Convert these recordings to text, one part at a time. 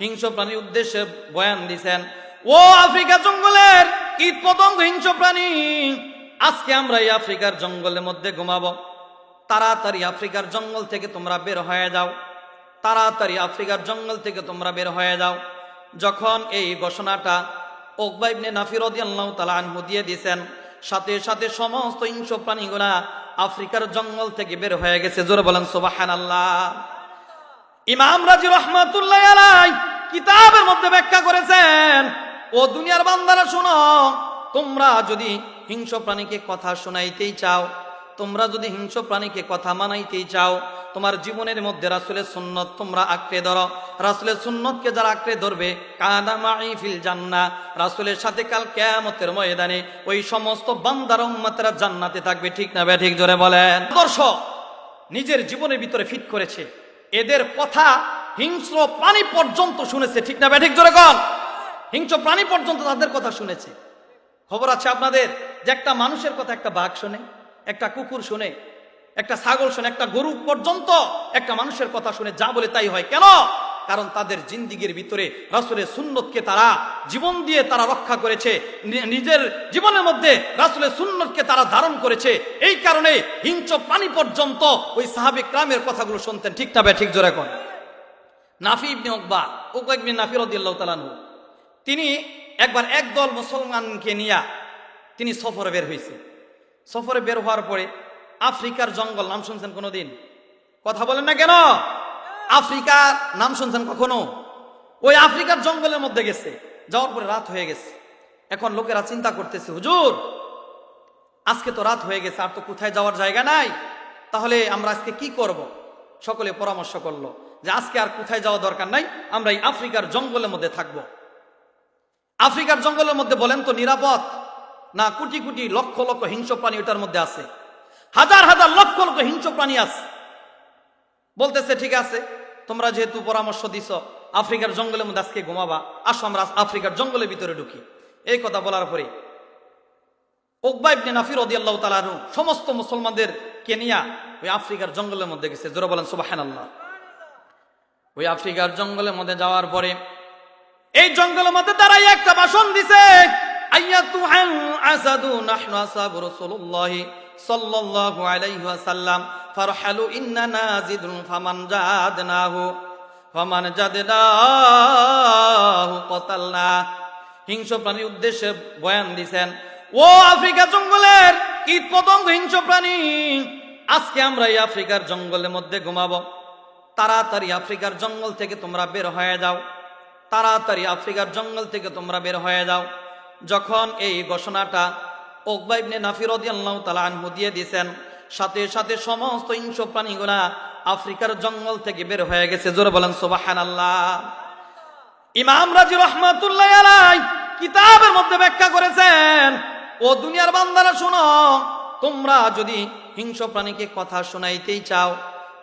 হিংস্র প্রাণীর উদ্দেশ্যে বয়ান দিছেন, ও আফ্রিকা জঙ্গলের কীট পতঙ্গ হিংস্র প্রাণী আজকে আমরা এই আফ্রিকার জঙ্গলের মধ্যে ঘুমাবো। তাড়াতাড়ি আফ্রিকার জঙ্গল থেকে তোমরা বের হয়ে যাও। তাড়াতাড়ি আফ্রিকার জঙ্গল থেকে তোমরা বের হয়ে যাও। যখন এই ঘোষণাটা ওকবাইবনে নাফির আল্লাহ তালা আনহু দিয়ে দিয়েছেন সাথে সাথে সমস্ত হিংস্র প্রাণীগুলা আফ্রিকার জঙ্গল থেকে বের হয়ে গেছে। জোরে বলেন সোবাহান আল্লাহ ইমাম রাজি রহমাতুল্লাহ আলাই কিতাবের মধ্যে ব্যাখ্যা করেছেন, ও দুনিয়ার বান্দারা, শোনো, তোমরা যদি হিংস্র প্রাণীকে কথা শোনাইতেই চাও, তোমরা যদি হিংস্র প্রাণীকে কথা মানাইতেই চাও, তোমার জীবনের মধ্যে রাসুলের সুন্নত তোমরা আঁকড়ে ধরো। রাসুলের সুন্নতকে যারা আঁকড়ে ধরবে মাইফিল জান্না রাসুলের সাথে কাল কেয়ামতের ময়দানে ওই সমস্ত বান্দার উম্মতেরা জান্নাতে থাকবে, ঠিক না বে ঠিক জোরে বলেন। আদর্শ নিজের জীবনের ভিতরে ফিট করেছে। এদের কথা হিংস্র প্রাণী পর্যন্ত শুনেছে, ঠিক না ব্যাঠিক জোরে কন। হিংস্র প্রাণী পর্যন্ত তাদের কথা শুনেছে। খবর আছে আপনাদের যে একটা মানুষের কথা একটা বাঘ শোনে, একটা কুকুর শোনে, একটা ছাগল শোনে, একটা গরু পর্যন্ত একটা মানুষের কথা শুনে যা বলে তাই হয়। কেন? কারণ তাদের জিন্দিগির ভিতরে রাসুলের সুন্নতকে তারা জীবন দিয়ে তারা রক্ষা করেছে। নিজের জীবনের মধ্যে রাসুলের সুন্নতকে তারা ধারণ করেছে। এই কারণে হিংস্র প্রাণী পর্যন্ত ওই সাহাবিক ক্রামের কথাগুলো শুনতেন। ঠিক না ঠিক জোরে কোন? নাফি ইবনে উকবা উকবা ইবনে নাফি রাদিয়াল্লাহু তাআলা তিনি একবার একদল মুসলমানকে নিয়ে তিনি সফরে বের হয়েছে সফরে বের হওয়ার পরে আফ্রিকার জঙ্গল, নাম শুনছেন কোনোদিন? কথা বলেন না কেন? আফ্রিকার নাম শুনছেন কখনো? ওই আফ্রিকার জঙ্গলের মধ্যে গেছে, যাওয়ার পরে রাত হয়ে গেছে। এখন লোকেরা চিন্তা করতেছে, হুজুর, আজকে তো রাত হয়ে গেছে, আর তো কোথায় যাওয়ার জায়গা নাই? তাহলে আমরা আজকে কি করব? সকলে পরামর্শ করল যে, আজকে আর কোথায় যাওয়া দরকার নাই, আমরা এই আফ্রিকার জঙ্গলের মধ্যে থাকব। আফ্রিকার জঙ্গলের মধ্যে বলেন তো, নিরাপদ? না, কোটি কোটি লক্ষ লক্ষ হিংস্র প্রাণী ওটার মধ্যে আছে। হাজার হাজার লক্ষ লক্ষ হিংস্র প্রাণী আছে। বলতেছে, ঠিক আছে। তোমরা যেহেতু পরামর্শ দিছ, আফ্রিকার জঙ্গলের মধ্যে আজকে ঘুমাবা, আসো আমরা আফ্রিকার জঙ্গলের ভিতরে ঢুকি। এই কথা বলার পরে সমস্ত মুসলমানদের কেনিয়া ওই আফ্রিকার জঙ্গলের মধ্যে গেছে। জোরে বলেন, সুবহানাল্লাহ। ওই আফ্রিকার জঙ্গলের মধ্যে যাওয়ার পরে এই জঙ্গলের মধ্যে দাঁড়াই একটা ভাষণ দিছে, আইয়াতুহাল আসাদু নাহনু আসহাবু রাসূলুল্লাহি সাল্লাল্লাহু আলাইহি ওয়াসাল্লাম, ফারহালু উদ্দেশ্যে বয়ান দিছেন, ও আফ্রিকা জঙ্গলের কীট পতঙ্গ হিংস্র প্রাণী, আজকে আমরা এই আফ্রিকার জঙ্গলের মধ্যে ঘুমাবো। তাড়াতাড়ি আফ্রিকার জঙ্গল থেকে তোমরা বের হয়ে যাও। তাড়াতাড়ি আফ্রিকার জঙ্গল থেকে তোমরা বের হয়ে যাও। যখন এই ঘোষণাটা ওকবাইবনে নাফির আল্লাহ তালা আনহু দিয়ে দিয়েছেন, সাথে সাথে সমস্ত হিংস্র প্রাণীগুলা আফ্রিকার জঙ্গল থেকে বের হয়ে গেছে। জোরে বলেন সোবাহান আল্লাহ ইমাম রাজি রহমাতুল্লাহ আলাই কিতাবের মধ্যে ব্যাখ্যা করেছেন, ও দুনিয়ার বান্দারা শোনো, তোমরা যদি হিংস্র প্রাণীকে কথা শোনাইতেই চাও,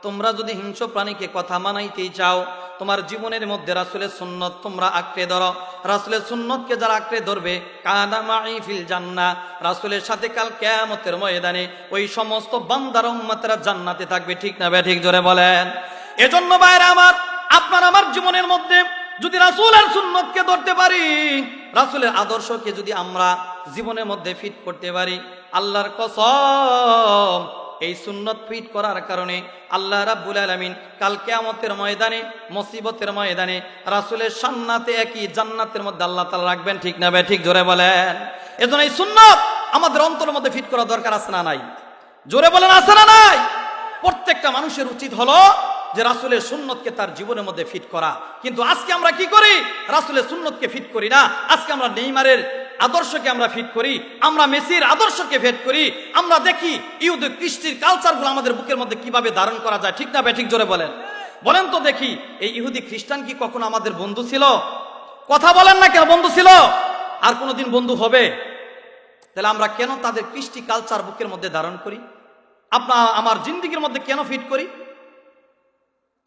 তোমরা যদি হিংস্র প্রাণীকে কথা মানাইতেই চাও তোমার জীবনের মধ্যে রাসুলের সুন্নত তোমরা আঁকড়ে ধরো। রাসুলের সুন্নতকে যারা আঁকড়ে ধরবে কাদা মাইফিল জান্না রাসুলের সাথে কাল কেয়ামতের ময়দানে ওই সমস্ত বান্দার উম্মতেরা জান্নাতে থাকবে, ঠিক না বে ঠিক জোরে বলেন। এজন্য বাইরে আমার, আপনার আমার জীবনের মধ্যে যদি রাসুলের সুন্নতকে ধরতে পারি, রাসুলের আদর্শকে যদি আমরা জীবনের মধ্যে ফিট করতে পারি, আল্লাহর কসম এই সুন্নত ফিট করার কারণে আল্লাহ রাব্বুল আলামিন কাল কেয়ামতের ময়দানে, মুসিবতের ময়দানে রাসুলের সান্নাতে একই জান্নাতের মধ্যে আল্লাহ তাআলা রাখবেন, ঠিক না বে ঠিক জোরে বলেন। এজন্য এই সুন্নত আমাদের অন্তরের মধ্যে ফিট করা দরকার আছে না নাই? জোরে বলেন, আছে না নাই? প্রত্যেকটা মানুষের উচিত হলো যে রাসুলের সুন্নতকে তার জীবনের মধ্যে ফিট করা। কিন্তু আজকে আমরা কি করি? রাসুলের সুন্নতকে ফিট করি না। আজকে আমরা নেইমারের আদর্শকে আমরা ফিট করি, আমরা মেসির আদর্শকে ফিট করি, আমরা দেখি ইউদ কৃষ্টির কালচারগুলো আমাদের বুকের মধ্যে কীভাবে ধারণ করা যায়, ঠিক না ঠিক জোরে বলেন। বলেন তো দেখি, এই ইহুদি খ্রিস্টান কি কখনো আমাদের বন্ধু ছিল? কথা বলেন না কেন, বন্ধু ছিল? আর কোনোদিন বন্ধু হবে? তাহলে আমরা কেন তাদের কৃষ্টি কালচার বুকের মধ্যে ধারণ করি? আপনার, আমার জিন্দিগির মধ্যে কেন ফিট করি?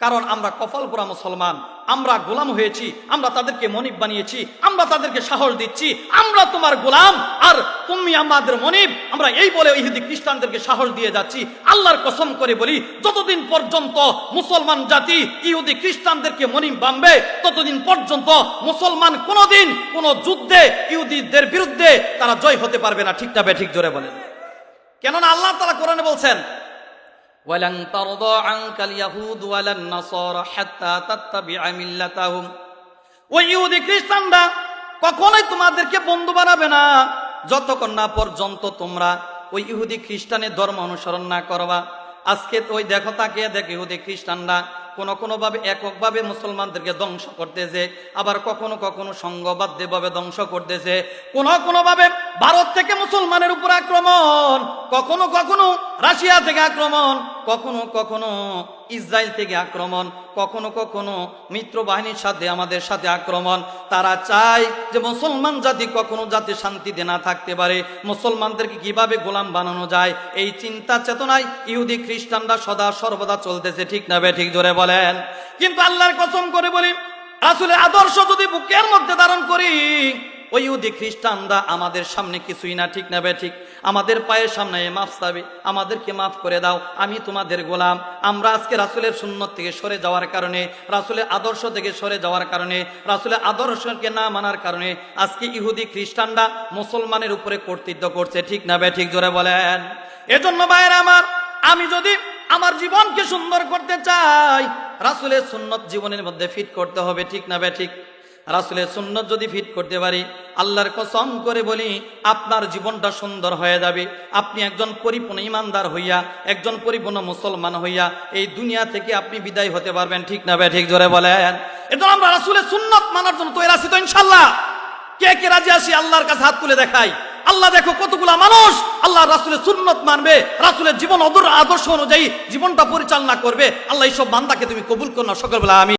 কারণ আমরা কপাল পোড়া মুসলমান, আমরা গোলাম হয়েছি, আমরা তাদেরকে মনিব বানিয়েছি, আমরা তাদেরকে সাহস দিচ্ছি, আমরা তোমার গোলাম, আর তুমি আমাদের মনিব। আমরা এই বলে ইহুদি খ্রিস্টানদেরকে সাহস দিয়ে যাচ্ছি, আল্লাহর কসম করে বলি, যতদিন পর্যন্ত মুসলমান জাতি ইহুদি খ্রিস্টানদেরকে মনিব বানবে, ততদিন পর্যন্ত মুসলমান কোনোদিন কোন যুদ্ধে ইহুদিদের বিরুদ্ধে তারা জয় হতে পারবে না। ঠিক না বে, ঠিক জোরে বলেন। কেননা আল্লাহ তারা কোরআনে বলছেন ولن ترضى عنك اليهود ولا النصارى حتى تتبع ملتهم ওই ইহুদি খ্রিস্টানরা কখনোই তোমাদেরকে বন্ধু বানাবে না যতক্ষণ না পর্যন্ত তোমরা ওই ইহুদি খ্রিস্টানের ধর্ম অনুসরণ না করবা আজকে তো ওই দেখো তাকিয়ে দেখ ইহুদি খ্রিস্টানরা কোনো কোনোভাবে এককভাবে মুসলমানদেরকে ধ্বংস করতেছে, আবার কখনো কখনো সংঘবাদ্যভাবে ধ্বংস করতেছে। কোন কোনো কোনোভাবে ভারত থেকে মুসলমানের উপর আক্রমণ, কখনো কখনো রাশিয়া থেকে আক্রমণ কখনো কখনো ইসরায়েল থেকে আক্রমণ, কখনো কখনো মিত্র বাহিনীর সাথে আমাদের সাথে আক্রমণ। তারা চায় যে মুসলমান জাতি কখনো যাতে শান্তিতে না থাকতে পারে। মুসলমানদেরকে কীভাবে গোলাম বানানো যায়, এই চিন্তা চেতনায় ইহুদি খ্রিস্টানরা সদা সর্বদা চলতেছে, ঠিক না ঠিক জোরে বলেন। কিন্তু আল্লাহর কসম করে বলি আসলে আদর্শ যদি বুকের মধ্যে ধারণ করি ওই ইহুদি খ্রিস্টানরা আমাদের সামনে কিছুই না, ঠিক না ঠিক। আমাদের পায়ের সামনে মাফ চাবে, আমাদেরকে মাফ করে দাও, আমি তোমাদের গোলাম। আমরা আজকে রাসুলের সুন্নত থেকে সরে যাওয়ার কারণে, রাসুলের আদর্শ থেকে সরে যাওয়ার কারণে, রাসুলের আদর্শকে না মানার কারণে আজকে ইহুদি খ্রিস্টানরা মুসলমানের উপরে কর্তৃত্ব করছে, ঠিক না ঠিক জোরে বলেন। এজন্য ভাইয়ের আমার, আমি যদি আমার জীবনকে সুন্দর করতে চাই, রাসুলের সুন্নত জীবনের মধ্যে ফিট করতে হবে, ঠিক না ঠিক। রাসুলের সুন্নত যদি ফিট করতে পারি, আল্লাহর কসম করে বলি, আপনার জীবনটা সুন্দর হয়ে যাবে। আপনি একজন পরিপূর্ণ ইমানদার হইয়া, একজন পরিপূর্ণ মুসলমান হইয়া, এই দুনিয়া থেকে আপনি বিদায় হতে পারবেন, ঠিক না ঠিক জোরে বলেন। এজন্য আমরা রাসুলের সুন্নত মানার জন্য তৈরি আছি তো ইনশাল্লাহ কে কে রাজি আসি আল্লাহর কাছে হাত তুলে দেখাই। আল্লাহ দেখো কতগুলা মানুষ আল্লাহ রাসুলের সুন্নত মানবে, রাসুলের জীবন অদর আদর্শ অনুযায়ী জীবনটা পরিচালনা করবে। আল্লাহ এইসব বান্দাকে তুমি কবুল করো সকল বেলা আমি